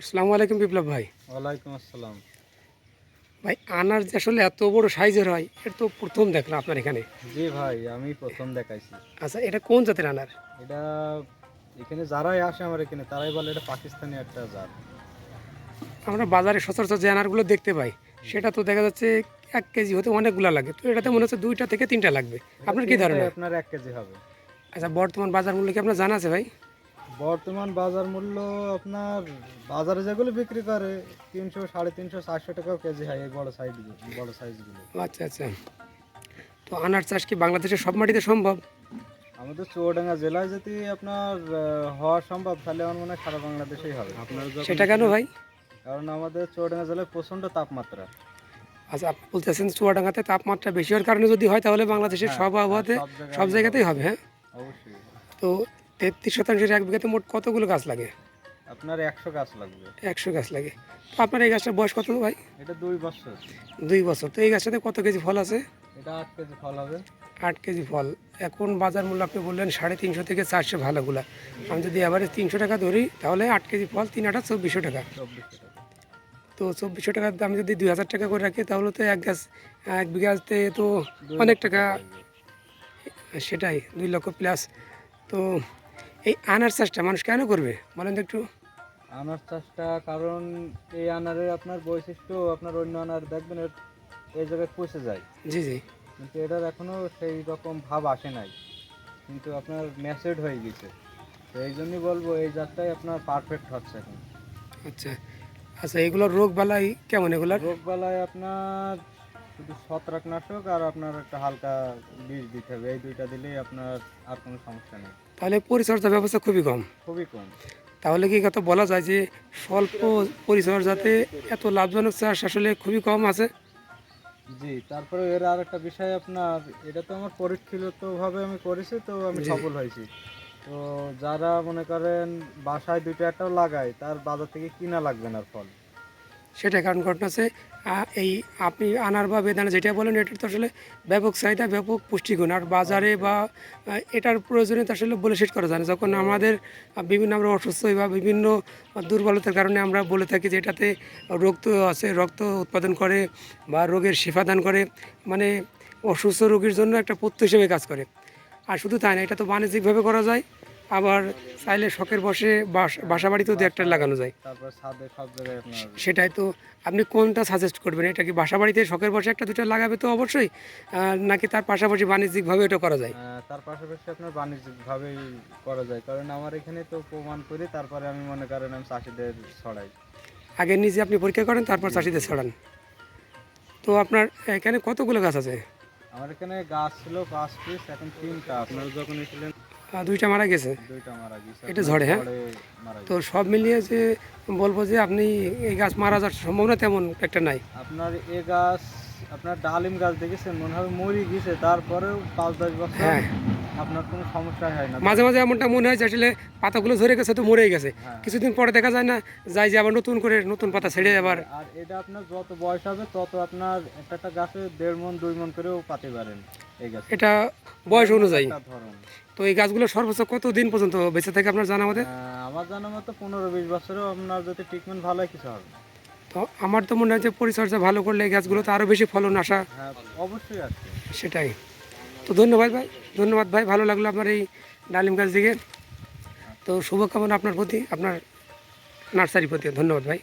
আসসালামু আলাইকুম বিপ্লব ভাই। ওয়ালাইকুম আসসালাম। ভাই আনার যে আসলে এত বড় সাইজের হয় এটা তো প্রথম দেখলাম আপনার এখানে। জি ভাই আমি প্রথম দেখাইছি। আচ্ছা এটা কোন জাতের আনার? এটা এখানে যারাই আসে আমার এখানে তারাই বলে এটা পাকিস্তানি একটা জাত। আমরা বাজারে সচরাচর যে আনারগুলো দেখতে পাই সেটা তো দেখা যাচ্ছে এক কেজি হতে অনেকগুলো লাগে। তো এটাতে মনে হচ্ছে দুইটা থেকে তিনটা লাগবে। আপনার কি ধারণা? আপনার এক কেজি হবে। আচ্ছা বর্তমান বাজার মূল্য কি আপনার জানা আছে ভাই? বর্তমান বাজার মূল্য আপনার বাজারে যেগুলো বিক্রি করে তিনশো সাড়ে তিনশো চারশো টাকাও কেজি হয় এই বড় সাইজ বড় সাইজগুলো আচ্ছা আচ্ছা। তো আনার চাষ কি বাংলাদেশের সব মাটিতে সম্ভব? আমাদের চুয়াডাঙ্গা জেলায় যদি আপনার হওয়া সম্ভব তাহলে আমার মনে হয় সারা বাংলাদেশেই হবে। আপনার সেটা কেন ভাই? কারণ আমাদের চুয়াডাঙ্গা জেলায় প্রচণ্ড তাপমাত্রা। আচ্ছা আপনি বলতেছেন চুয়াডাঙ্গাতে তাপমাত্রা বেশি হওয়ার কারণে যদি হয় তাহলে বাংলাদেশের সব আবহাওয়াতে সব জায়গাতেই হবে হ্যাঁ? অবশ্যই। তো তেত্রিশ শতাংশের এক বিঘাতে মোট কতগুলো গাছ লাগে? আপনার একশো গাছ লাগবে। একশো গাছ লাগে। তো আপনার এই গাছটার বয়স কত ভাই? এটা দুই বছর। দুই বছর। তো এই গাছটাতে কত কেজি ফল আছে? এটা আট কেজি ফল হবে। আট কেজি ফল। এখন বাজার মূল্য আপনি বললেন সাড়ে তিনশো থেকে চারশো ভালোগুলা। আমি যদি এবারে তিনশো টাকা ধরি তাহলে আট কেজি ফল তিন আটা চব্বিশশো টাকা। চব্বিশশো টাকা। তো চব্বিশশো টাকার দাম যদি দুই হাজার টাকা করে রাখি তাহলে তো এক গাছ এক বিঘাতে তো অনেক টাকা। সেটাই দুই লক্ষ প্লাস তো এই আনার চাষটা মানুষ কেন করবে? বলেন তো একটু। আনার চাষটা কারণ এই আনারের আপনার বৈশিষ্ট্য আপনার অন্য আনার দেখবেন এই জায়গায় পচে যায়। জি জি। কিন্তু এটার এখনও সেই রকম ভাব আসে নাই। কিন্তু আপনার ম্যাসেড হয়ে গেছে। তো এই জন্যই বলব এই জাতটাই আপনার পারফেক্ট হচ্ছে এখন। আচ্ছা। আচ্ছা এগুলোর রোগ বালাই কেমন? এগুলোর? রোগ বালাই আপনার শুধু ছত্রাকনাশক আর আপনার একটা হালকা বীজ দিতে হবে। এই দুইটা দিলেই আপনার আর কোনো সমস্যা নেই। তাহলে পরিচর্যা ব্যবস্থা খুবই কম। খুবই কম। তাহলে কি কথা বলা যায় যে স্বল্প পরিচর্যাতে এত লাভজনক চাষ আসলে খুবই কম আছে? জি তারপরে এর আর একটা বিষয় আপনার এটা তো আমার পরীক্ষিতভাবে আমি করেছি তো আমি সফল হয়েছি। তো যারা মনে করেন বাসায় দুইটা একটাও লাগায় তার বাজার থেকে কিনা লাগবে না ফল। সেটা কারণ ঘটনা এই আপনি আনার বা বেদানা যেটা বলেন এটার তো আসলে ব্যাপক চাহিদা, ব্যাপক পুষ্টিগুণ। আর বাজারে বা এটার প্রয়োজনীয়তা আসলে বলে শেষ করা যায় না। যখন আমাদের বিভিন্ন আমরা অসুস্থ বা বিভিন্ন দুর্বলতার কারণে আমরা বলে থাকি যে এটাতে রক্ত আছে, রক্ত উৎপাদন করে বা রোগের শিফাদান করে মানে অসুস্থ রোগীর জন্য একটা পথ্য হিসেবে কাজ করে। আর শুধু তাই না, এটা তো বাণিজ্যিকভাবে করা যায়। আবার চাইলে শখের বসে বাসা বাড়িতেও দু একটা লাগানো যায়। সেটাই তো। আপনি কোনটা সাজেস্ট করবেন? এটা কি বাসা বাড়িতে শখের বসে একটা দুটো লাগাবে তো অবশ্যই? নাকি তার পাশাপাশি বাণিজ্যিকভাবে এটা করা যায়? তার পাশাপাশি আপনার বাণিজ্যিকভাবেই করা যায়। কারণ আমার এখানে তো প্রমাণ করি তারপরে আমি মনে করেন আমি চাষিদের ছড়াই। আগে নিজে আপনি পরীক্ষা করেন তারপর চাষিদের ছড়ান। তো আপনার এখানে কতগুলো গাছ আছে? আমার এখানে গাছ ছিল পাঁচ পিস এখন তিনটা। আপনারা যখন এসেছিলেন দুইটা মারা গেছে? দুইটা মারা গেছে। এটা ঝড়ে, হ্যাঁ? তো সব মিলিয়ে যে বলব যে আপনি এই গাছ মারা যাওয়ার সম্ভাবনা তেমন একটা নাই। আপনার এ গাছ আপনার ডালিম গাছ দেখেছেন? মনে হবে মরি গেছে তারপরেও পাঁচ দশ বছর হ্যাঁ। আপনার কোনো সমস্যা হয় না। মাঝে মাঝে এমনটা মনে হয় যে আসলে পাতাগুলো ঝরে গেছে তো মরেই গেছে। হ্যাঁ। কিছুদিন পরে দেখা যায় না যায় যে আবার নতুন করে নতুন পাতা ছেড়ে আবার। আর এটা আপনার যত বয়স হবে তত আপনার একটা একটা গাছে দেড় মন দুই মন করেও পাতে পারেন এই গাছ। এটা বয়স অনুযায়ী। তো এই গাছগুলো সর্বোচ্চ কত দিন পর্যন্ত বেঁচে থাকে আপনার জানা মতে? আমার জানা মতো পনেরো বিশ বছরেও আপনার যদি ট্রিটমেন্ট ভালো হয় কিছু হবে তো আমার তো মনে হয় যে পরিচর্যা ভালো করলে এই গাছগুলো তো আরও বেশি ফলন আসা হ্যাঁ অবশ্যই আছে। সেটাই। তো ধন্যবাদ ভাই ধন্যবাদ ভাই, ভালো লাগল আপনার এই ডালিম গাছ দিকে তো শুভকামনা আপনার প্রতি, আপনার নার্সারির প্রতি ধন্যবাদ ভাই।